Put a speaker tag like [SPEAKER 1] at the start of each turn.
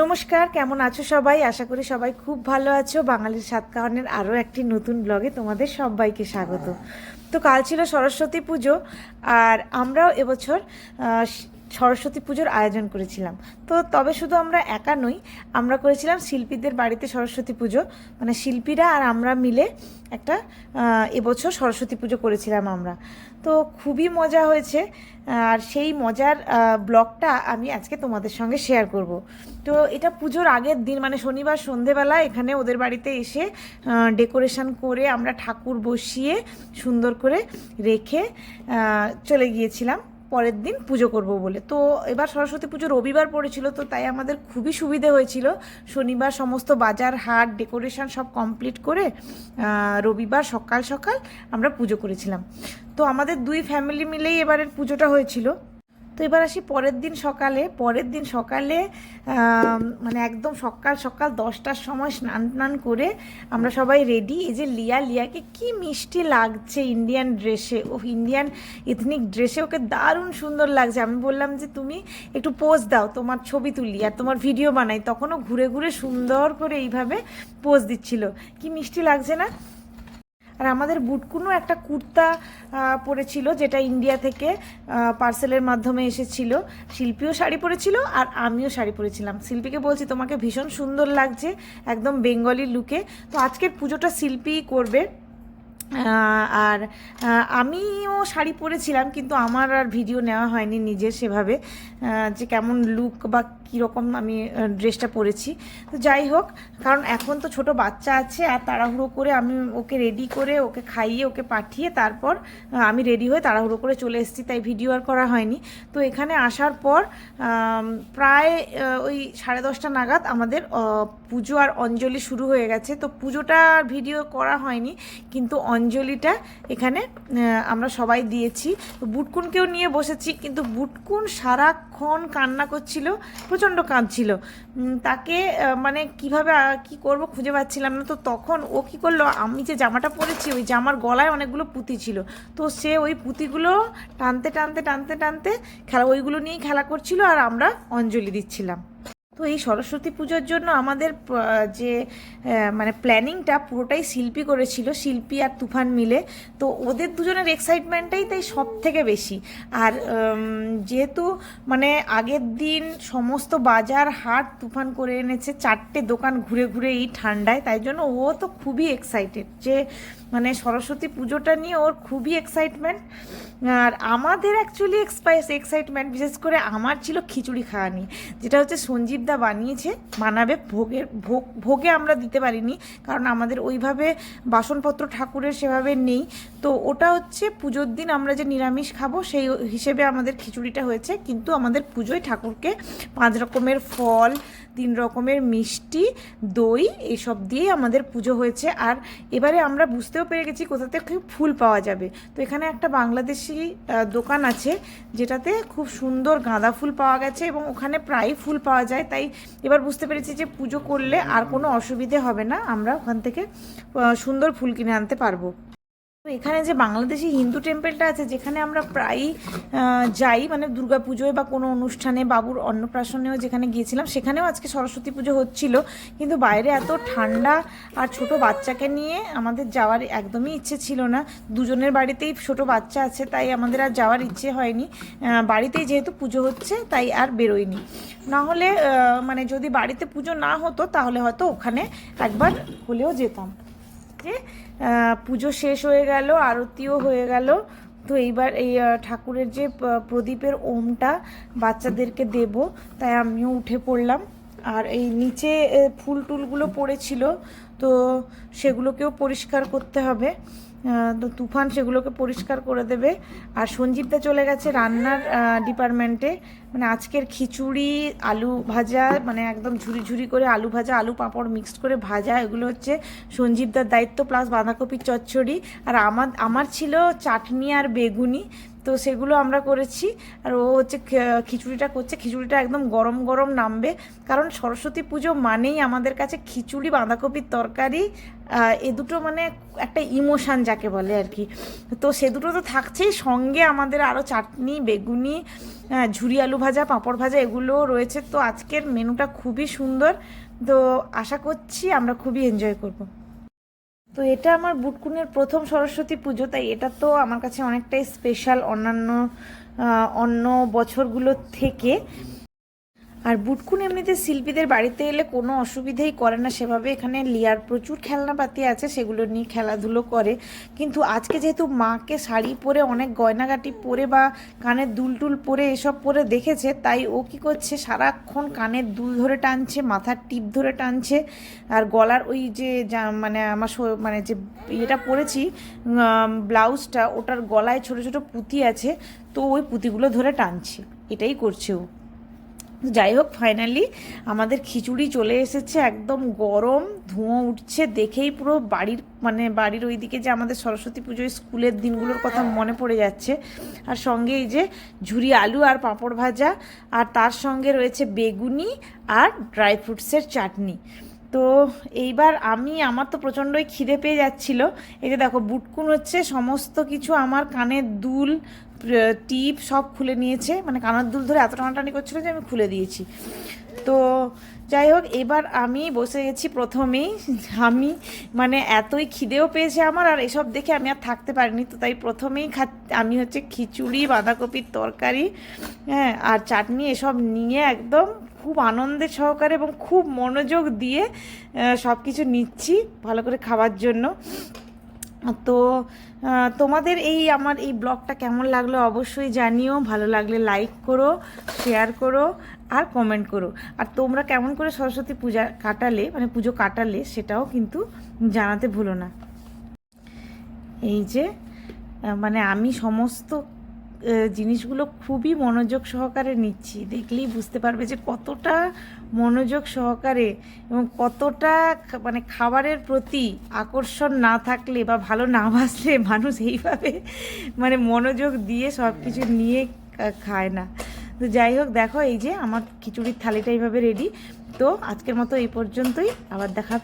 [SPEAKER 1] নমস্কার, কেমন আছো সবাই? আশা করি সবাই খুব ভালো আছো। বাঙালির সাতকাহনের আরও একটি নতুন ব্লগে তোমাদের সবাইকে স্বাগত। তো কাল ছিল সরস্বতী পুজো, আর আমরাও এবছর সরস্বতী পুজোর আয়োজন করেছিলাম। তো তবে শুধু আমরা একা নই, আমরা করেছিলাম শিল্পীদের বাড়িতে সরস্বতী পুজো। মানে শিল্পীরা আর আমরা মিলে একটা এবছর সরস্বতী পুজো করেছিলাম আমরা। তো খুবই মজা হয়েছে। আর সেই মজার ব্লগটা আমি আজকে তোমাদের সঙ্গে শেয়ার করব। তো এটা পুজোর আগের দিন মানে শনিবার সন্ধেবেলা এখানে ওদের বাড়িতে এসে ডেকোরেশন করে আমরা ঠাকুর বসিয়ে সুন্দর করে রেখে চলে গিয়েছিলাম। পরের দিন পুজো করব বলে। তো এবার সরস্বতী পুজো রবিবার পড়েছিল, তো তাই আমাদের খুবই সুবিধে হয়েছিল। শনিবার সমস্ত বাজার, হাট ডেকোরেশন সব কমপ্লিট করে রবিবার সকাল সকাল আমরা পুজো করেছিলাম। তো আমাদের দুই ফ্যামিলি মিলেই এবারের পুজোটা হয়েছিল। তো এবার আসি পরের দিন সকালে। পরের দিন সকালে মানে একদম সকাল সকাল দশটার সময় স্নান টান করে আমরা সবাই রেডি এই যে লিয়া, লিয়াকে কি মিষ্টি লাগছে ইন্ডিয়ান ড্রেসে ও ইন্ডিয়ান ইথনিক ড্রেসে ওকে দারুণ সুন্দর লাগছে। আমি বললাম যে, তুমি একটু পোজ দাও, তোমার ছবি তুলি আর তোমার ভিডিও বানাই। তখনও ঘুরে ঘুরে সুন্দর করে এইভাবে পোজ দিচ্ছিল। কি মিষ্টি লাগছে না? আর আমাদের বুটকুনো একটা কুর্তা পরেছিল যেটা ইন্ডিয়া থেকে পার্সেলের মাধ্যমে এসেছিল। শিল্পীও শাড়ি পরেছিল আর আমিও শাড়ি পরেছিলাম। শিল্পীকে বলছি, তোমাকে ভীষণ সুন্দর লাগছে, একদম বেঙ্গলি লুকে তো আজকের পুজোটা শিল্পীই করবে। আর আমিও শাড়ি পরেছিলাম, কিন্তু আমার আর ভিডিও নেওয়া হয়নি নিজের সেভাবে যে কেমন লুক বা কীরকম আমি ড্রেসটা পরেছি। তো যাই হোক, কারণ এখন তো ছোট বাচ্চা আছে, আর তাড়াহুড়ো করে আমি ওকে রেডি করে ওকে খাইয়ে ওকে পাঠিয়ে তারপর আমি রেডি হয়ে তাড়াহুড়ো করে চলে এসেছি, তাই ভিডিও আর করা হয়নি। তো এখানে আসার পর প্রায় ওই সাড়ে দশটা নাগাদ আমাদের পুজো আর অঞ্জলি শুরু হয়ে গেছে। তো পুজোটা ভিডিও করা হয়নি, কিন্তু অঞ্জলিটা এখানে আমরা সবাই দিয়েছি। বুটকুনকেও নিয়ে বসেছি, কিন্তু বুটকুন সারাক্ষণ কান্না করছিল, প্রচণ্ড কাঁদছিল। তাকে মানে কীভাবে কি করব খুঁজে পাচ্ছিলাম না। তো তখন ও কি করল, আমি যে জামাটা পরেছি, ওই জামার গলায় অনেকগুলো পুঁতি ছিল। তো সে ওই পুঁতিগুলো টানতে টানতে টানতে টানতে খেলা, ওইগুলো নিয়েই খেলা করছিল আর আমরা অঞ্জলি দিচ্ছিলাম। তো এই সরস্বতী পুজোর জন্য আমাদের যে মানে প্ল্যানিংটা পুরোটাই শিল্পী করেছিল, শিল্পী আর তুফান মিলে। তো ওদের দুজনের এক্সাইটমেন্টটাই তাই সব থেকে বেশি। আর যেহেতু মানে আগের দিন সমস্ত বাজার, হাট তুফান করে এনেছে, চারটে দোকান ঘুরে ঘুরে এই ঠান্ডায়, তাই জন্য ও তো খুবই এক্সাইটেড যে মানে সরস্বতী পুজোটা নিয়ে ওর খুবই এক্সাইটমেন্ট আর আমাদের অ্যাকচুয়ালি এক্সপাইস এক্সাইটমেন্ট বিশেষ করে আমার ছিল খিচুড়ি খাওয়া নিয়ে, যেটা হচ্ছে সঞ্জীবদা বানিয়েছে বানাবে ভোগের, ভোগ, ভোগে আমরা দিতে পারিনি, কারণ আমাদের ওইভাবে বাসনপত্র ঠাকুরের সেভাবে নেই। তো ওটা হচ্ছে পুজোর দিন আমরা যে নিরামিষ খাব, সেই হিসেবে আমাদের খিচুড়িটা হয়েছে, কিন্তু আমাদের পুজোয় ঠাকুরকে পাঁচ রকমের ফল তিন রকমের মিষ্টি, দই এইসব দিয়েই আমাদের পুজো হয়েছে। আর এবারে আমরা বুঝতেও পেরে গেছি কোথা থেকে ফুল পাওয়া যাবে। তো এখানে একটা বাংলাদেশি দোকান আছে যেটাতে খুব সুন্দর গাঁদা ফুল পাওয়া গেছে এবং ওখানে প্রায় ফুল পাওয়া যায়। তাই এবার বুঝতে পেরেছি যে পুজো করলে আর কোনো অসুবিধে হবে না। আমরা ওখান থেকে সুন্দর ফুল কিনে আনতে পারব। তো এখানে যে বাংলাদেশি হিন্দু টেম্পেলটা আছে, যেখানে আমরা প্রায়ই যাই মানে দুর্গা পুজোয় বা কোনো অনুষ্ঠানে, বাবুর অন্নপ্রাশনেও যেখানে গিয়েছিলাম, সেখানেও আজকে সরস্বতী পুজো হচ্ছিল। কিন্তু বাইরে এত ঠান্ডা আর ছোট বাচ্চাকে নিয়ে আমাদের যাওয়ার একদমই ইচ্ছে ছিল না। দুজনের বাড়িতেই ছোট বাচ্চা আছে, তাই আমাদের আর যাওয়ার ইচ্ছে হয়নি। বাড়িতেই যেহেতু পুজো হচ্ছে, তাই আর বেরোয়নি। না হলে মানে যদি বাড়িতে পুজো না হতো, তাহলে হয়তো ওখানে একবার হলেও যেতাম। আহ, পুজো শেষ হয়ে গেল আরতিও হয়ে গেল। তো এইবার এই ঠাকুরের যে প্রদীপের ওমটা বাচ্চাদেরকে দেব তাই আমিও উঠে পড়লাম। আর এই নিচে ফুল টুলগুলো পড়েছিল তো সেগুলোকেও পরিষ্কার করতে হবে। তো তুফান সেগুলোকে পরিষ্কার করে দেবে। আর সঞ্জীবদা চলে গেছে রান্নার ডিপার্টমেন্টে মানে আজকের খিচুড়ি, আলু ভাজা মানে একদম ঝুরি ঝুরি করে আলু ভাজা, আলু পাঁপড় মিক্সড করে ভাজা, এগুলো হচ্ছে সঞ্জীবদার দায়িত্ব প্লাস বাঁধাকপির চচ্চড়ি। আর আমার আমার ছিল চাটনি আর বেগুনি। তো সেগুলো আমরা করেছি। আর ও হচ্ছে খিচুড়িটা করছে। খিচুড়িটা একদম গরম গরম নামবে। কারণ সরস্বতী পুজো মানেই আমাদের কাছে খিচুড়ি, বাঁধাকপির তরকারি এ দুটো মানে একটা ইমোশান যাকে বলে আর কি। তো সে দুটো তো থাকছেই। সঙ্গে আমাদের আরও চাটনি, বেগুনি ঝুরি আলু ভাজা, পাঁপড় ভাজা এগুলোও রয়েছে। তো আজকের মেনুটা খুবই সুন্দর। তো আশা করছি আমরা খুবই এনজয় করব। তো এটা আমার বুটকুনের প্রথম সরস্বতী পুজো, তাই এটা তো আমার কাছে অনেকটাই স্পেশাল অন্যান্য অন্য বছরগুলোর থেকে। আর বুটকুন এমনিতে শিল্পীদের বাড়িতে এলে কোনো অসুবিধেই করে না। সেভাবে এখানে লিয়ার প্রচুর খেলনাপাতি আছে, সেগুলো নিয়ে খেলাধুলো করে। কিন্তু আজকে যেহেতু মাকে শাড়ি পরে অনেক গয়নাগাটি পরে বা কানের দুল টুল পরে এসব পরে দেখেছে, তাই ও কি করছে, সারাক্ষণ কানের দুল ধরে টানছে, মাথার টিপ ধরে টানছে। আর গলার ওই যে মানে আমার মানে যে ইয়েটা পরেছি ব্লাউজটা, ওটার গলায় ছোট ছোট পুঁতি আছে, তো ওই পুঁতিগুলো ধরে টানছে। এটাই করছে ও। যাই হোক ফাইনালি আমাদের খিচুড়ি চলে এসেছে একদম গরম ধোঁয়া উঠছে দেখেই পুরো বাড়ির মানে বাড়ির ওইদিকে যে আমাদের সরস্বতী পুজোয় স্কুলের দিনগুলোর কথা মনে পড়ে যাচ্ছে। আর সঙ্গে এই যে ঝুরি আলু আর পাঁপড় ভাজা আর তার সঙ্গে রয়েছে বেগুনি আর ড্রাই ফ্রুটসের চাটনি। তো এইবার আমি, আমার তো প্রচণ্ডই খিদে পেয়ে যাচ্ছিল। এই যে দেখো, বুটকুন হচ্ছে, সমস্ত কিছু আমার কানের দুল টিপ সব খুলে নিয়েছে। মানে কানের দুল ধরে এত টানাটানি করছিল যে আমি খুলে দিয়েছি। তো যাই হোক, এবার আমি বসে গেছি প্রথমেই। আমি মানে এতই খিদেও পেয়েছে আমার, আর এসব দেখে আমি আর থাকতে পারিনি। তো তাই প্রথমেই খা, আমি হচ্ছে খিচুড়ি, বাঁধাকপির তরকারি হ্যাঁ আর চাটনি এসব নিয়ে একদম খুব আনন্দের সহকারে এবং খুব মনোযোগ দিয়ে সব কিছু নিচ্ছি ভালো করে খাওয়ার জন্য। তো তোমাদের এই আমার এই ব্লগটা কেমন লাগল অবশ্যই জানিও। ভালো লাগলে লাইক করো শেয়ার করো আর কমেন্ট করো। আর তোমরা কেমন করে সরস্বতী পূজা কাটালে মানে পুজো কাটালে, সেটাও কিন্তু জানাতে ভুলো না। এই যে মানে আমি সমস্ত জিনিসগুলো খুবই মনোযোগ সহকারে নিচ্ছি। দেখলেই বুঝতে পারবে যে কতটা মনোযোগ সহকারে এবং কতটা মানে খাবারের প্রতি আকর্ষণ না থাকলে বা ভালো না বাসলে মানুষ এইভাবে মানে মনোযোগ দিয়ে সব কিছু নিয়ে খায় না। তো যাই হোক, দেখো এই যে আমার খিচুড়ির থালিটা এইভাবে রেডি তো আজকের মতো এই পর্যন্তই, আবার দেখা